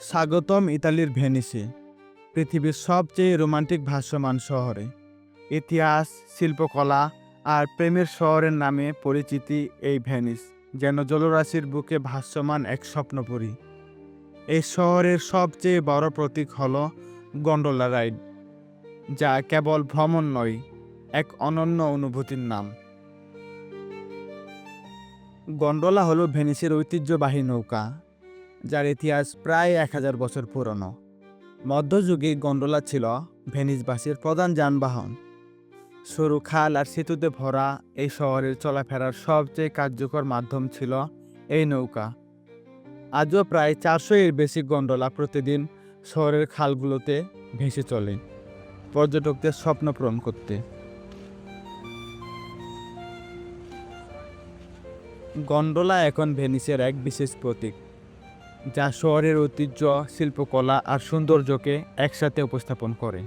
স্বাগতম ইতালির ভেনিসে, পৃথিবীর সবচেয়ে রোমান্টিক ভাষ্যমান শহরে। ইতিহাস, শিল্পকলা আর প্রেমের শহরের নামে পরিচিতি এই ভেনিস, যেন জলরাশির বুকে ভাষ্যমান এক স্বপ্নপুরী। এই শহরের সবচেয়ে বড় প্রতীক হল গন্ডোলা রাইড, যা কেবল ভ্রমণ নয়, এক অনন্য অনুভূতির নাম। গন্ডোলা হলো ভেনিসের ঐতিহ্যবাহী নৌকা। যার ইতিহাস প্রায় এক হাজার বছর পুরনো। মধ্যযুগে গন্ডোলা ছিল ভেনিসবাসীর প্রধান যানবাহন। সরু খাল আর সেতুতে ভরা এই শহরের চলাফেরার সবচেয়ে কার্যকর মাধ্যম ছিল এই নৌকা। আজও প্রায় চারশো এর বেশি গন্ডোলা প্রতিদিন শহরের খালগুলোতে ভেসে চলে, পর্যটকদের স্বপ্ন পূরণ করতে। গন্ডোলা এখন ভেনিসের এক বিশেষ প্রতীক। যা শহরের ঐতিহ্য, শিল্পকলা আর সৌন্দর্যকে একসাথে উপস্থাপন করে।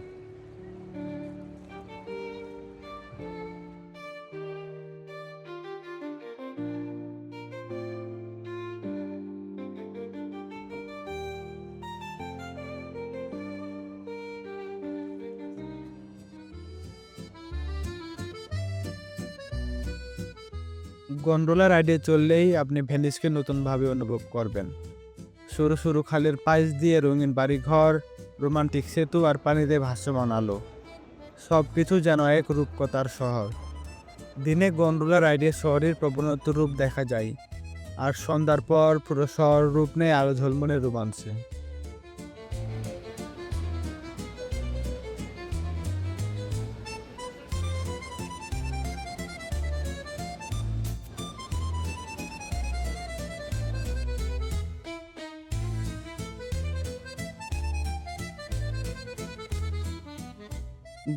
গন্ডোলা রাইডে চললেই আপনি ভেনিসকে নতুনভাবে অনুভব করবেন। সরু সরু খালের পাশ দিয়ে রঙিন বাড়িঘর, রোমান্টিক সেতু আর পানিতে ভাসমান আলো। সব কিছু যেন এক রূপকতার শহর। দিনে গন্ডোলা রাইডে শহরের প্রবণত রূপ দেখা যায়। আর সন্ধ্যার পর পুরো শহর রূপ নেয় আলো ঝলমনে রোমাঞ্চে।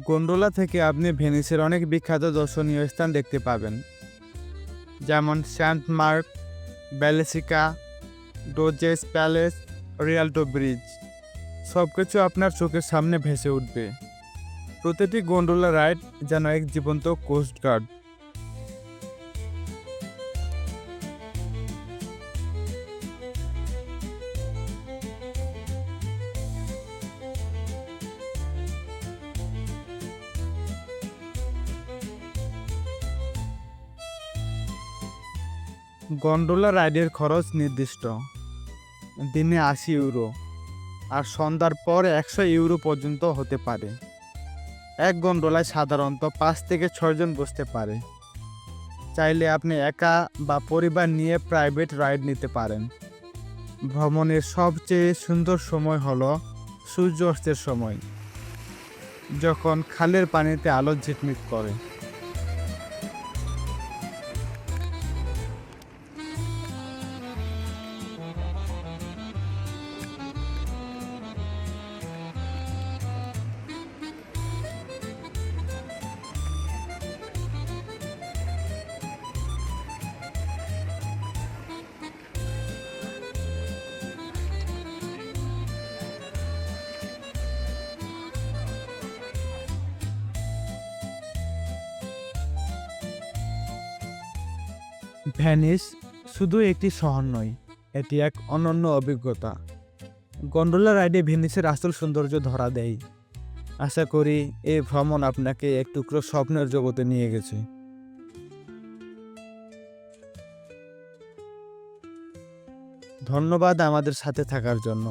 গন্ডোলা থেকে আপনি ভেনিসের অনেক বিখ্যাত দর্শনীয় স্থান দেখতে পাবেন, যেমন Saint Mark basilica Doge's palace, Rialto bridge. সব কিছু আপনার চোখের সামনে ভেসে উঠবে। প্রতিটি গন্ডোলা রাইড যেন এক জীবন্ত কোস্ট গন্ডোলা রাইডের খরচ নির্দিষ্ট। দিনে আশি ইউরো আর সন্ধ্যার পর একশো ইউরো পর্যন্ত হতে পারে। এক গন্ডোলায় সাধারণত পাঁচ থেকে ছয়জন বসতে পারে। চাইলে আপনি একা বা পরিবার নিয়ে প্রাইভেট রাইড নিতে পারেন। ভ্রমণের সবচেয়ে সুন্দর সময় হল সূর্য অস্তের সময়, যখন খালের পানিতে আলো ঝিটমিট করে। ভ্যানিস শুধু একটি শহর নয়, এটি এক অনন্য অভিজ্ঞতা। গন্ডোলা রাইডে ভেনিসের আসল সৌন্দর্য ধরা দেয়। আশা করি এই ভ্রমণ আপনাকে এক টুকরো স্বপ্নের জগতে নিয়ে গেছে। ধন্যবাদ আমাদের সাথে থাকার জন্য।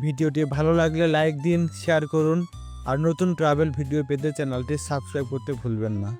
ভিডিওটি ভালো লাগলে লাইক দিন, শেয়ার করুন, আর নতুন ট্রাভেল ভিডিও পেতে চ্যানেলটি সাবস্ক্রাইব করতে ভুলবেন না।